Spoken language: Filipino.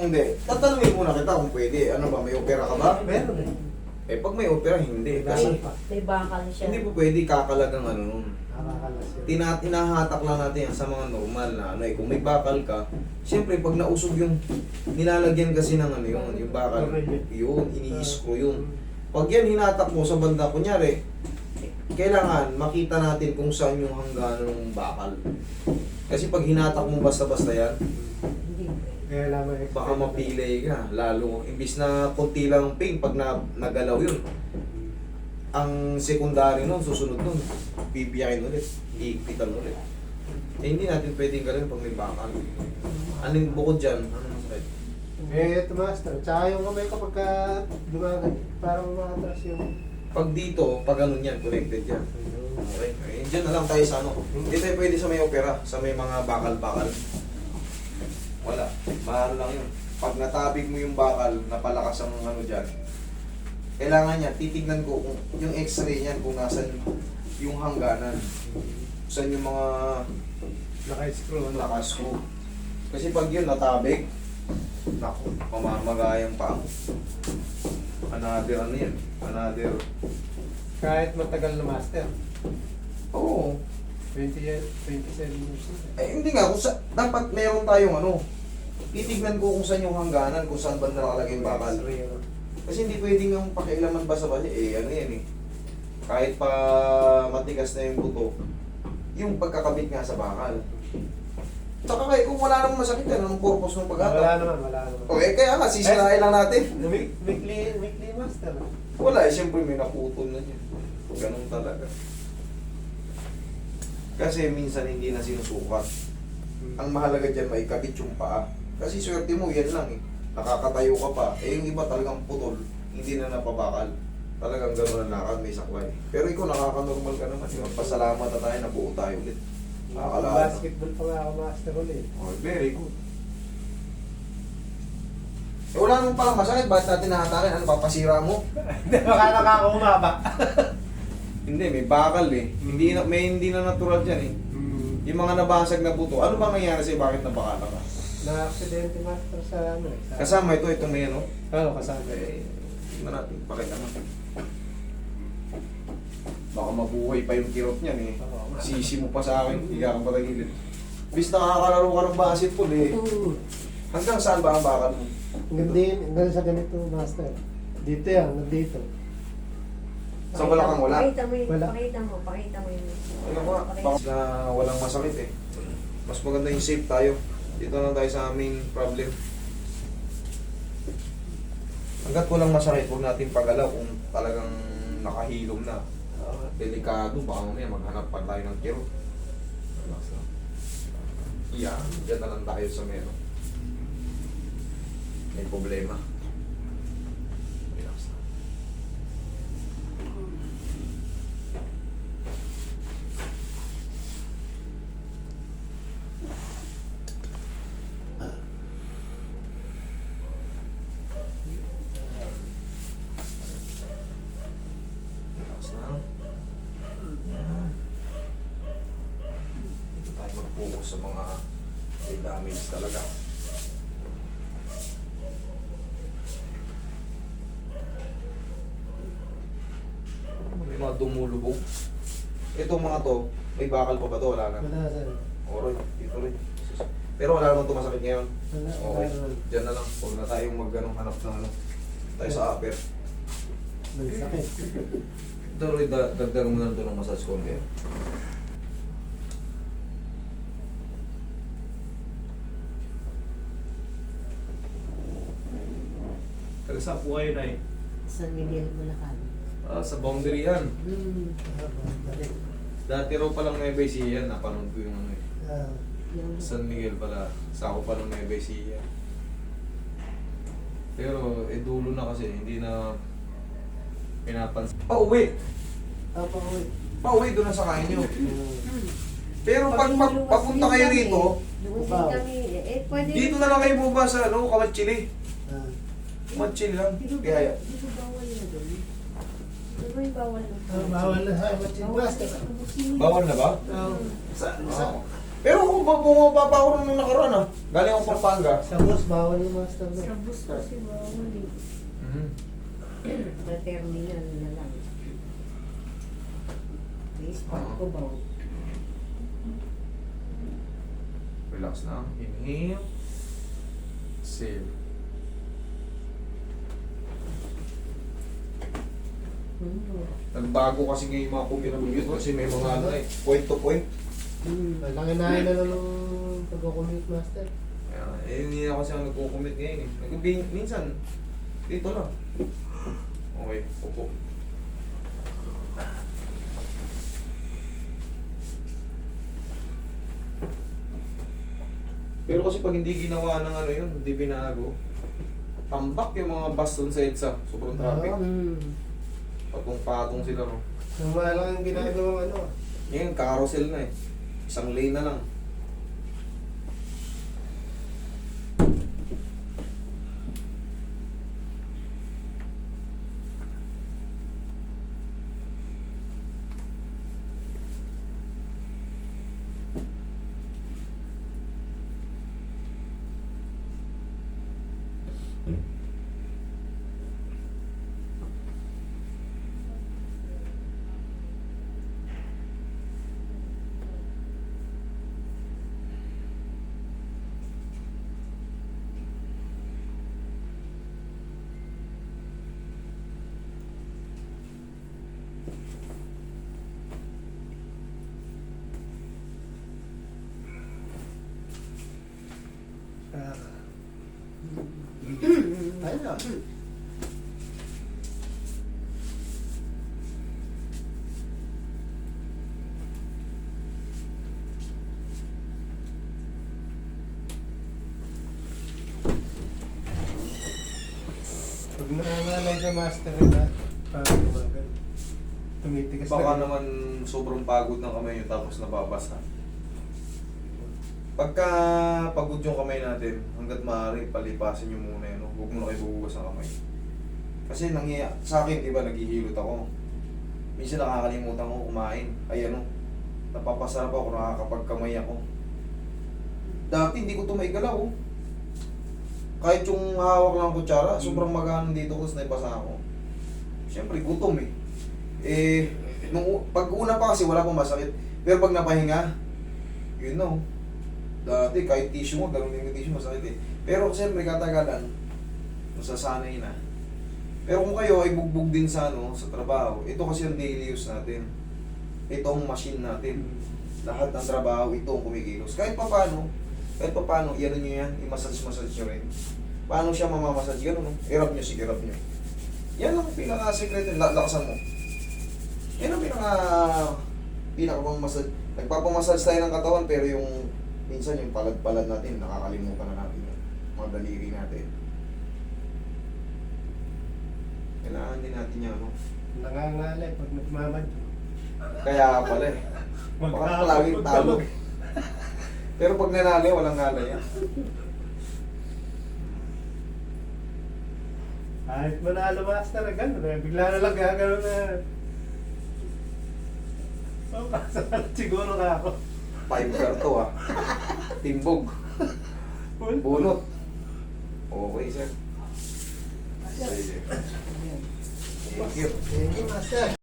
hindi. Tatanungin muna kita kung pwede. Ano ba, may opera ka ba? Meron eh. Eh, pag may opera, hindi. Kasi pa. May bakal siya. hindi po pwede kakalagang ano nun. Yun. Tina, tinahatak lang natin yan sa mga normal na ano eh. Kung may bakal ka, siyempre pag nausog yung nilalagyan kasi ng ano yun, yung bakal, yun, ini-screw yun. Pag yan hinatak mo sa banda, kunyari, kailangan makita natin kung saan yung hangganan ng bakal. Kasi pag hinatak mo basta-basta yan. Kaya lamang explain baka mapilay ka. Lalo, imbis na konti lang pain, pag na, nagalaw yun, ang secondary nun, susunod nun, bibiyakin ulit, iikpitan ulit. Eh, hindi natin pwedeng gawin pag may bakal. Anong bukod dyan? Ano masakit? Eh, ito master. Tsaka yung kamay ko pagka dumagan, parang umatras yung... Pag dito, pag ganun yan, connected yan. Okay, eh, dyan na lang tayo sa ano. Hindi tayo pwede sa may opera, sa may mga bakal-bakal. Wala, mahal lang yun. Pag natabig mo yung bakal, napalakas ang ano dyan, kailangan niya, titignan ko kung yung x-ray niyan, kung nasan yung hangganan. Saan yung mga Naka-screw, ano? ko. Kasi pag yun natabig, naku, mamamagayang pa ako. Another ano yan, another, Kahit matagal na master. oo. 20 years, 27 years. Eh, hindi nga, kung sa, dapat meron tayong ano, titignan ko kung saan yung hangganan, kung saan banda nakalagay yung bakal. Ano. Kasi hindi pwedeng yung pakialaman basta-basta, eh ano yan eh. Kahit pa matigas na yung buto, yung pagkakabit nga sa bakal. Tsaka kaya kung wala namang masakit yan, anong purpose ng Wala paghatak? naman, wala naman. Okay, kaya nga, sisirain lang natin. Week- Weekly, weekly master. Wala eh, siyempre may naputol na dyan. Ganun talaga. Kasi minsan hindi na sinusukat. Ang mahalaga dyan, may kabit yung paa. Kasi swerte mo, yan lang eh. Nakakatayo ka pa. Eh yung iba talagang putol, hindi na napabakal. Talagang gano'n ang lakad, may saklay. Pero ikaw, nakaka-normal ka naman. Yun. Pasalamat na tayo, nabuo tayo ulit. Nakakalaan. Basketball pa nga ako master ulit. Oh, very good. Eh, wala naman palang masakit. Bakit natin nahatakin? Ano, papasira mo? Baka nakakaumaba. Hindi, may bakal eh. Hindi na, may hindi na natural dyan eh. Yung mga nabasag na buto, ano ba nangyari sa'yo? Bakit nabakala ka? Na-aksidente master sa ano eh. Sa, Kasama ito, itong may ano? Oo, kasama. Eh, tingnan natin, pakita mo. Baka mabuhay pa yung kirot niyan eh. Oo. Sisi mo pa sa akin, hindi ka pa tagilid. Bis nakakalaro ka ng basketball eh. Hanggang saan ba ang bakal mo? Hanggang din, hanggang sa ganito master. Dito yan, hanggang dito. Sa wala kang wala? Pakita mo, yung- Wala. pakita mo, pakita mo yun. Ano ba? Baka na walang masakit eh. Mas maganda yung safe tayo. Dito lang tayo sa aming problem. Hanggat walang masakit, huwag natin pagalaw kung talagang nakahilom na. Delikado, baka mamaya maghanap pa tayo ng kiro. Yan, dyan na lang tayo sa meron. May problema. Relax lang. Relax lang. Yan. Dito tayo mag-focus sa mga may damage talaga. May mga dumulubog. Itong mga to, may bakal pa ba to? Wala na. Wala sir. Alright, dito rin. Pero wala naman tumasakit ngayon. Wala, wala Okay. Diyan na lang. Huwag na tayong mag-anong hanap ng ano. Tayo sa upper. Rin, da- dagdag mo na ito ng massage content. Taga po kayo na eh? San Miguel, Bulacan. Ah, sa boundary yan. Hmm. Balik. Dati raw palang Nueva Ecija, napanood ko yung ano eh. Ah, Yung, San Miguel pala, sa ako pa ng Nueva Ecija. Pero, eh dulo na kasi, hindi na pinapansin. Pauwi! ah, pauwi. Pauwi doon na sa kain nyo. Hmm. Pero pag, pag papunta kayo rito, kami. Eh, pwede dito na lang kayo bumaba sa ano, Kamachili. Kamachili lang. Kaya, dito bawal na doon. Bawal na? ah, bawal na Bawal bawal ba? Ah, sa, sa, Oo. Pero kung ba bumaba pa ako nung nakaraan ah. Galing ako Pampanga. Sa bus, bawal yung master. Sa bus kasi bawal eh. Mhm. Sa terminal na lang. Spot ko ba? Relax na. Inhale. Exhale. Nagbago kasi ngayon yung mga commute kasi may mga ano eh, point to point. Hmm. Ang langinahin na lang ng pag-commute master. Kaya, eh, hindi na kasi ako nagko-commit ngayon eh. Nag- minsan, dito lang. Okay, upo. Pero kasi pag hindi ginawa ng ano yun, hindi binago, tambak yung mga bus dun sa EDSA. Sobrang traffic. Hmm. Patong-patong sila, no? Yung ang ginagawang ano. Ngayon, carousel na eh. Isang lane na lang. Ah. Ayun lang. Pag nangangalay master na, parang tumagal. Tumitigas Baka na. naman sobrang pagod ng kamay nyo tapos nababasa. Pagka pagod yung kamay natin, hanggat maaari, palipasin nyo muna yun. no? Huwag mo na kayo bubugas ng kamay. Kasi nangyaya, sa akin, di ba, naghihilot ako. Minsan nakakalimutan ko kumain. Ay ano, napapasarap ako, nakakapagkamay ako. Dati hindi ko ito maigalaw. oh. Kahit yung hawak lang ang kutsara, sobrang magaan dito ko sa naipasa ako. Siyempre, gutom eh. Eh, nung pag una pa kasi wala pang masakit. Pero pag napahinga, na oh. Dati kahit tissue mo, ganun din yung tissue, masakit eh. Pero siyempre katagalan, masasanay na. Pero kung kayo ay bugbog din sa ano, sa trabaho, ito kasi ang daily use natin. Ito ang machine natin. Lahat ng trabaho, ito ang kumikilos. Kahit pa paano, kahit pa paano, yan nyo yan, i-massage-massage nyo rin. Paano siya mamamassage? Ganun, no? i-rub nyo, sige, rub nyo. Yan ang pinaka-secret, la- lakasan mo. Yan ang pinaka pinaka massage. Nagpapamassage tayo ng katawan pero yung minsan yung palad-palad natin nakakalimutan na natin yung mga daliri natin. Kailangan din natin yan, no? Nangangalay pag nagmamad. Kaya pala eh. Baka palaging talo. pero pag nanalo, walang ngala yan. Kahit manalo master, gano'n eh. Bigla na lang gagano na. Oh, kasalat siguro ka ako. Five car to ah. Timbog. Bunot. Okay, sir. Thank you. Thank you, master.